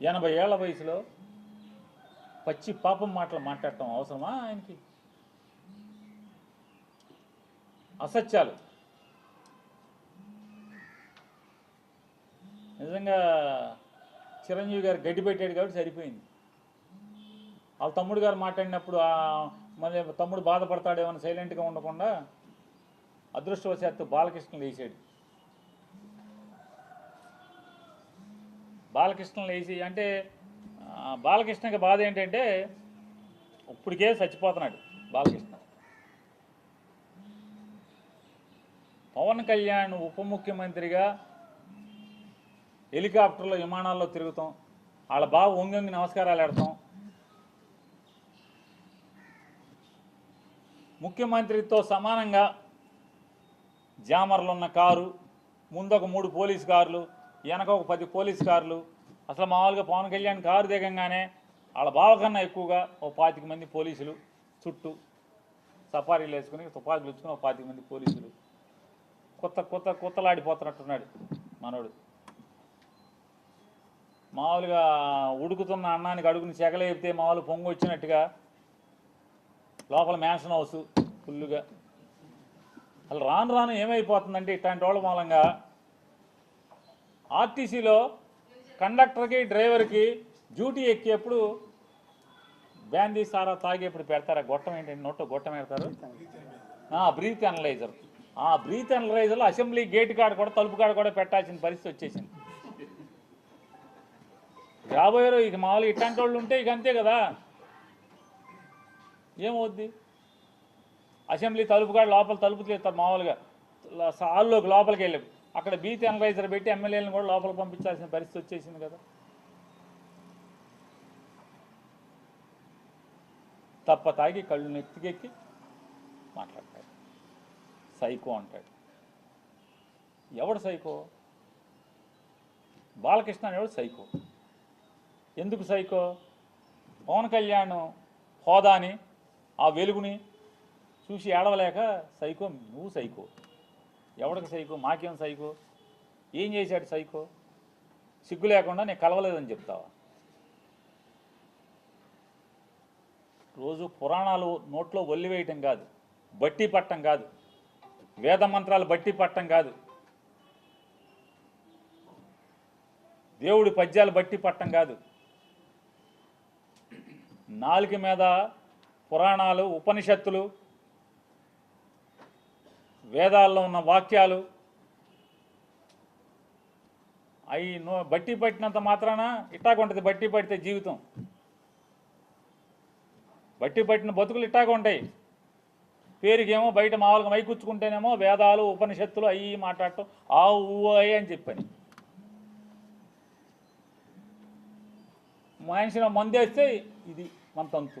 ఎనభై ఏళ్ళ వయసులో పచ్చి పాపం మాటలు మాట్లాడటం అవసరమా ఆయనకి? అసత్యాలు. నిజంగా చిరంజీవి గారు గడ్డి పెట్టాడు కాబట్టి సరిపోయింది. వాళ్ళ తమ్ముడు గారు మాట్లాడినప్పుడు మళ్ళీ తమ్ముడు బాధపడతాడేమో సైలెంట్గా ఉండకుండా అదృష్టవశాత్తు బాలకృష్ణ లేచాడు బాలకృష్ణ లేచి అంటే బాలకృష్ణకి బాధ ఏంటంటే ఇప్పటికే చచ్చిపోతున్నాడు బాలకృష్ణ. పవన్ కళ్యాణ్ ఉప ముఖ్యమంత్రిగా హెలికాప్టర్లో విమానాల్లో తిరుగుతాం. వాళ్ళ బాబు ఒంగొంగి నమస్కారాలు ఆడతాం. ముఖ్యమంత్రితో సమానంగా జామర్లు ఉన్న కారు ముందు ఒక మూడు పోలీస్ కార్లు వెనక ఒక పది పోలీస్ కార్లు. అసలు మామూలుగా పవన్ కళ్యాణ్ కారు దిగంగానే వాళ్ళ బావ కన్నా ఎక్కువగా ఓ పాతిక మంది పోలీసులు చుట్టూ సఫారీలు వేసుకుని తుపాకులు ఇచ్చుకుని ఒక పాతిక మంది పోలీసులు కొత్త కొత్త కొత్తలాడిపోతున్నట్టున్నాడు మనోడు. మామూలుగా ఉడుకుతున్న అన్నానికి అడుగుని చెగలేపితే మామూలు పొంగు వచ్చినట్టుగా లోపల మ్యాన్షన్ హౌస్ ఫుల్లుగా అసలు రాను రాను ఏమైపోతుందంటే ఇట్లాంటి వాళ్ళ మూలంగా ఆర్టీసీలో కండక్టర్కి డ్రైవర్కి డ్యూటీ ఎక్కేప్పుడు బ్యాందీ సారా తాగేప్పుడు పెడతారా? గొట్టం ఏంటంటే నోట్లో గొట్టం పెడతారు? బ్రీత్ అనలైజర్ ఆ బ్రీత్ అనలైజర్లో అసెంబ్లీ గేట్ కాడ కూడా తలుపు కాడ కూడా పెట్టాల్సిన పరిస్థితి వచ్చేసింది. రాబోయే ఇక మామూలుగా ఇట్లాంటి వాళ్ళు ఉంటే ఇక అంతే కదా. ఏమవుద్ది? అసెంబ్లీ తలుపు కాడ లోపల తలుపు తీస్తారు మామూలుగా. ల- హాల్లోకి లోపలికి వెళ్ళి అక్కడ బీత్ అనలైజర్ పెట్టి ఎమ్మెల్యేలను కూడా లోపల పంపించాల్సిన పరిస్థితి వచ్చేసింది కదా. తప్ప తాగి కళ్ళు నెత్తికెక్కి మాట్లాడతాడు. సైకో అంటాడు. ఎవడు సైకో? బాలకృష్ణ అనేవాడు సైకో? ఎందుకు సైకో? పవన్ కళ్యాణ్ హోదాని ఆ వెలుగుని చూసి ఏడవలేక సైకో నువ్వు సైకో. ఎవడికి సైకో? మాకేం సైకో? ఏం చేశాడు సైకో? సిగ్గు లేకుండా నేను కలవలేదని చెప్తావా? రోజు పురాణాలు నోట్లో ఒల్లివేయటం కాదు బట్టి పట్టం కాదు వేద మంత్రాలు బట్టి పట్టం కాదు. దేవుడి పద్యాలు బట్టి పట్టం కాదు. నాలుగు మీద పురాణాలు ఉపనిషత్తులు వేదాల్లో ఉన్న వాక్యాలు. అవి నో బట్టి పట్టినంత మాత్రాన ఇట్టాగుంటుంది బట్టి పడితే జీవితం. బట్టి పట్టిన బతుకులు ఇట్టాగా ఉంటాయి. పేరుకేమో బయట మామూలుగా మైకుచ్చుకుంటేనేమో వేదాలు ఉపనిషత్తులు అవి మాట్లాడటం ఆ ఊ అయ్యి అని చెప్పని. మనిషిని మందేస్తే ఇది మన తంతు.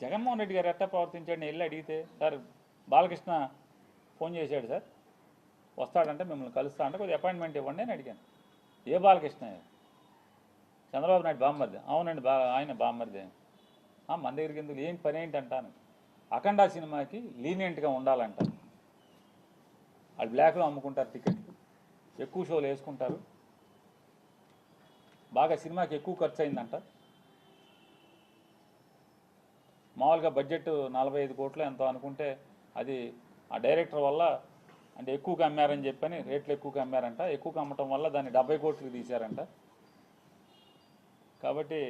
జగన్మోహన్ రెడ్డి గారు ఎట్టా ప్రవర్తించాడు వెళ్ళి అడిగితే సార్ బాలకృష్ణ ఫోన్ చేశాడు సార్. వస్తాడంటే మిమ్మల్ని కలుస్తా అంటే కొద్దిగా అపాయింట్మెంట్ ఇవ్వండి అని అడిగాను. ఏ బాలకృష్ణ? చంద్రబాబు నాయుడు బామ్మర్ది. అవునండి బా ఆయన బామ్మర్ది. మన దగ్గరికి ఎందుకు? ఏం పని ఏంటంటాను? అఖండ సినిమాకి లీనియంట్గా ఉండాలంట. వాళ్ళు బ్లాక్లో అమ్ముకుంటారు టికెట్లు ఎక్కువ షోలు వేసుకుంటారు. బాగా సినిమాకి ఎక్కువ ఖర్చు అయిందంట మామూలుగా బడ్జెట్ నలభై ఐదు కోట్లు ఎంతో అనుకుంటే అది ఆ డైరెక్టర్ వల్ల అంటే ఎక్కువగా అమ్మారని చెప్పని రేట్లు ఎక్కువగా అమ్మారంట. ఎక్కువగా అమ్మటం వల్ల దాన్ని డెబ్బై కోట్లకి తీశారంట. కాబట్టి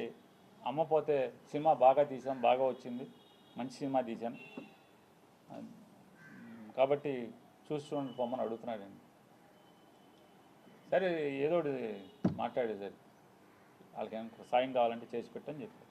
అమ్మపోతే సినిమా బాగా తీసాం బాగా వచ్చింది. మంచి సినిమా తీశాను కాబట్టి చూసి చూడండి పొమ్మని అడుగుతున్నాడండి సరే ఏదో ఒకటి సరే. వాళ్ళకి ఏమైనా సాయం కావాలంటే చేసి పెట్టని చెప్పారు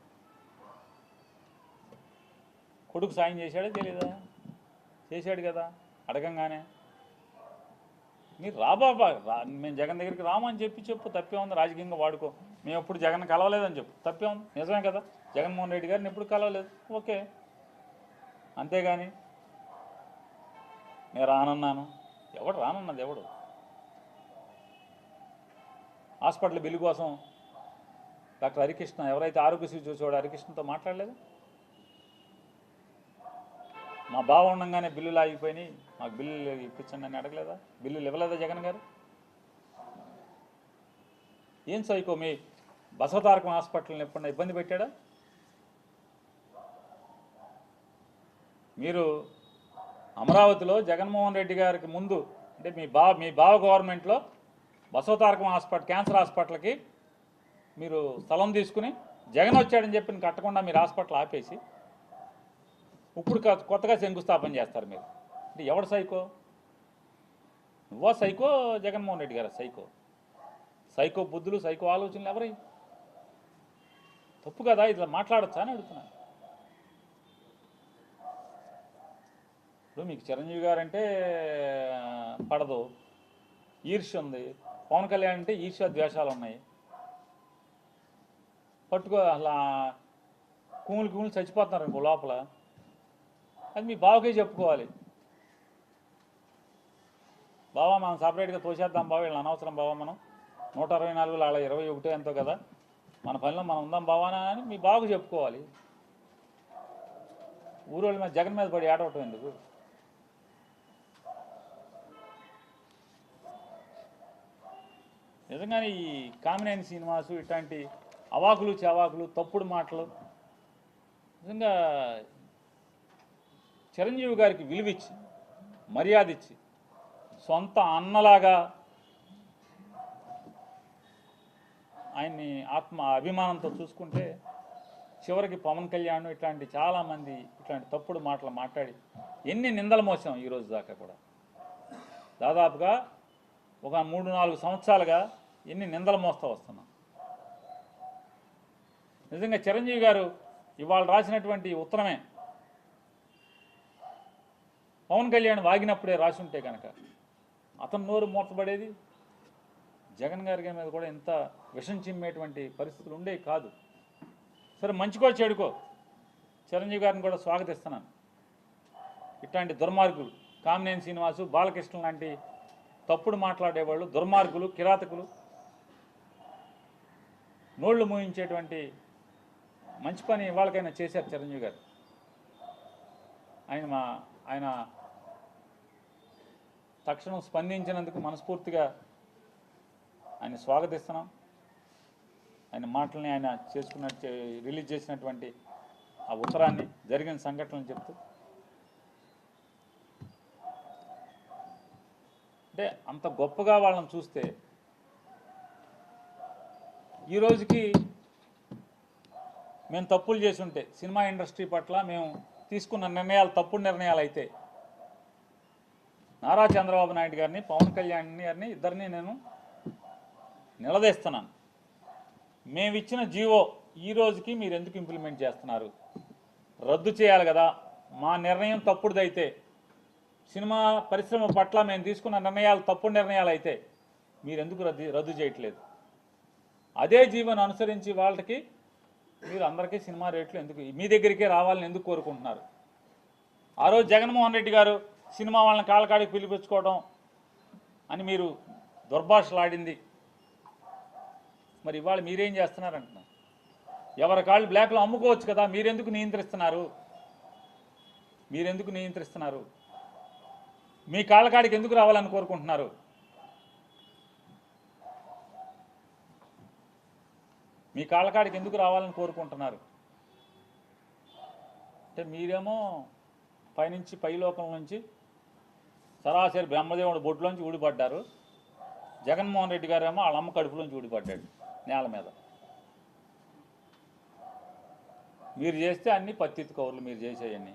కొడుకు సాయం చేశాడా తెలియదా చేశాడు కదా అడగంగానే. మీరు రాబాబా రా మేము జగన్ దగ్గరికి రామని చెప్పి చెప్పు తప్పే ఉంది రాజకీయంగా వాడుకో. మేము ఎప్పుడు జగన్ కలవలేదని చెప్పు తప్పే ఉంది నిజమే కదా? జగన్మోహన్ రెడ్డి గారిని ఎప్పుడు కలవలేదు? ఓకే. అంతేగాని నేను రానన్నాను. ఎవడు రానన్నది ఎవడు? హాస్పిటల్ బిల్లు కోసం డాక్టర్ హరికృష్ణ ఎవరైతే ఆరోగ్యశ్రీ చూసేవాడు హరికృష్ణతో మాట్లాడలేదు? మా బావ ఉండగానే బిల్లులు ఆగిపోయినాయి. మాకు బిల్లులు ఇప్పించండి అని అడగలేదా? బిల్లులు ఇవ్వలేదా జగన్ గారు? ఏం సైకో మీ బసవతారకం హాస్పిటల్ని ఎప్పుడన్నా ఇబ్బంది పెట్టాడా? మీరు అమరావతిలో జగన్మోహన్ రెడ్డి గారికి ముందు అంటే మీ బా మీ బావ గవర్నమెంట్లో బసవతారకం హాస్పిటల్ క్యాన్సర్ హాస్పిటల్కి మీరు స్థలం తీసుకుని జగన్ వచ్చాడని చెప్పి కట్టకుండా మీరు హాస్పిటల్ ఆపేసి ఇప్పుడు కొత్తగా శంకుస్థాపన చేస్తారు మీరు. అంటే ఎవడు సైకో? నువ్వా సైకో? జగన్మోహన్ రెడ్డి గారు సైకో? సైకో బుద్ధులు సైకో ఆలోచనలు ఎవరి? తప్పు కదా ఇట్లా మాట్లాడచ్చా అని అడుగుతున్నాను. ఇప్పుడు మీకు చిరంజీవి గారు అంటే పడదు. ఈర్ష్య ఉంది. పవన్ కళ్యాణ్ అంటే ఈర్ష్య ద్వేషాలు ఉన్నాయి. పట్టుకో అలా కూములు కూములు చచ్చిపోతున్నారు ఇంకో లోపల. అది మీ బావకే చెప్పుకోవాలి. బావా మనం సపరేట్గా తోసేద్దాం బావ వీళ్ళని అనవసరం బావా మనం. నూట అరవై నాలుగు అలా ఇరవై ఒకటో ఎంతో కదా. మన పనిలో మనం ఉందాం బావానా అని మీ బావకు చెప్పుకోవాలి. ఊరోళ్ళ మీద జగన్ మీద పడి ఆడవటం ఎందుకు? నిజంగానే ఈ కామినేని శ్రీనివాసు ఇట్లాంటి అవాకులు చవాకులు తప్పుడు మాటలు నిజంగా చిరంజీవి గారికి విలువిచ్చి మర్యాద ఇచ్చి సొంత అన్నలాగా ఆయన్ని ఆత్మ అభిమానంతో చూసుకుంటే చివరికి పవన్ కళ్యాణ్ ఇట్లాంటి చాలామంది ఇట్లాంటి తప్పుడు మాటలు మాట్లాడి ఎన్ని నిందలు మోసాం ఈ రోజు దాకా కూడా. దాదాపుగా ఒక మూడు నాలుగు సంవత్సరాలుగా ఎన్ని నిందలు మోస్తూ వస్తున్నాం. నిజంగా చిరంజీవి గారు ఇవాళ రాసినటువంటి ఉత్తరమే. పవన్ కళ్యాణ్ వాగినప్పుడే రాసి ఉంటే కనుక అతను నోరు మూతపడేది జగన్ గారి మీద కూడా ఇంత విషం చిమ్మేటువంటి పరిస్థితులు ఉండేవి కాదు. సరే మంచికో చెడుకో. చిరంజీవి గారిని కూడా స్వాగతిస్తున్నాను. ఇట్లాంటి దుర్మార్గులు కామినేని శ్రీనివాసు బాలకృష్ణ లాంటి తప్పుడు మాట్లాడేవాళ్ళు దుర్మార్గులు కిరాతకులు నోళ్ళు మూయించేటువంటి మంచి పని వాళ్ళకైనా చేశారు చిరంజీవి గారు. ఆయన మా ఆయన తక్షణం స్పందించినందుకు మనస్ఫూర్తిగా ఆయన స్వాగతిస్తున్నాం. ఆయన మాటల్ని ఆయన చేసుకున్న రిలీజ్ చేసినటువంటి ఆ ఉత్తరాన్ని జరిగిన సంఘటనలు చెప్తూ. అంటే అంత గొప్పగా వాళ్ళని చూస్తే ఈ రోజుకి మేము తప్పులు చేసి ఉంటే సినిమా ఇండస్ట్రీ పట్ల మేము తీసుకున్న నిర్ణయాలు తప్పుడు నిర్ణయాలు అయితే నారా చంద్రబాబు నాయుడు గారిని పవన్ కళ్యాణ్ గారిని ఇద్దరిని నేను నిలదీస్తున్నాను. మేము ఇచ్చిన జీవో ఈ రోజుకి మీరు ఎందుకు ఇంప్లిమెంట్ చేస్తున్నారు? రద్దు చేయాలి కదా. మా నిర్ణయం తప్పుడుదైతే సినిమా పరిశ్రమ పట్ల మేము తీసుకున్న నిర్ణయాలు తప్పుడు నిర్ణయాలు అయితే మీరు ఎందుకు రద్దు రద్దు చేయట్లేదు? అదే జీవోను అనుసరించి వాళ్ళకి మీరు అందరికీ సినిమా రేట్లు ఎందుకు మీ దగ్గరికే రావాలని ఎందుకు కోరుకుంటున్నారు? ఆ రోజు జగన్మోహన్ రెడ్డి గారు సినిమా వాళ్ళని కాళ్ళకాడికి పిలిపించుకోవడం అని మీరు దుర్భాషలాడింది. మరి ఇవాళ మీరేం చేస్తున్నారంటున్నారు? ఎవరి కాళ్ళు బ్లాక్లో అమ్ముకోవచ్చు కదా మీరెందుకు నియంత్రిస్తున్నారు? మీరెందుకు నియంత్రిస్తున్నారు? మీ కాళ్ళకాడికి ఎందుకు రావాలని కోరుకుంటున్నారు? మీ కాళ్ళకాడికి ఎందుకు రావాలని కోరుకుంటున్నారు? అంటే మీరేమో పైనుంచి పైలోకం నుంచి సరాసరి బ్రహ్మదేవుడు బొడ్లోంచి ఊడిపడ్డారు. జగన్మోహన్ రెడ్డి గారేమో వాళ్ళ అమ్మ కడుపులోంచి ఊడిపడ్డాడు నేల మీద. మీరు చేస్తే అన్ని పత్తిత్తు కౌర్లు మీరు చేసేయన్నీ.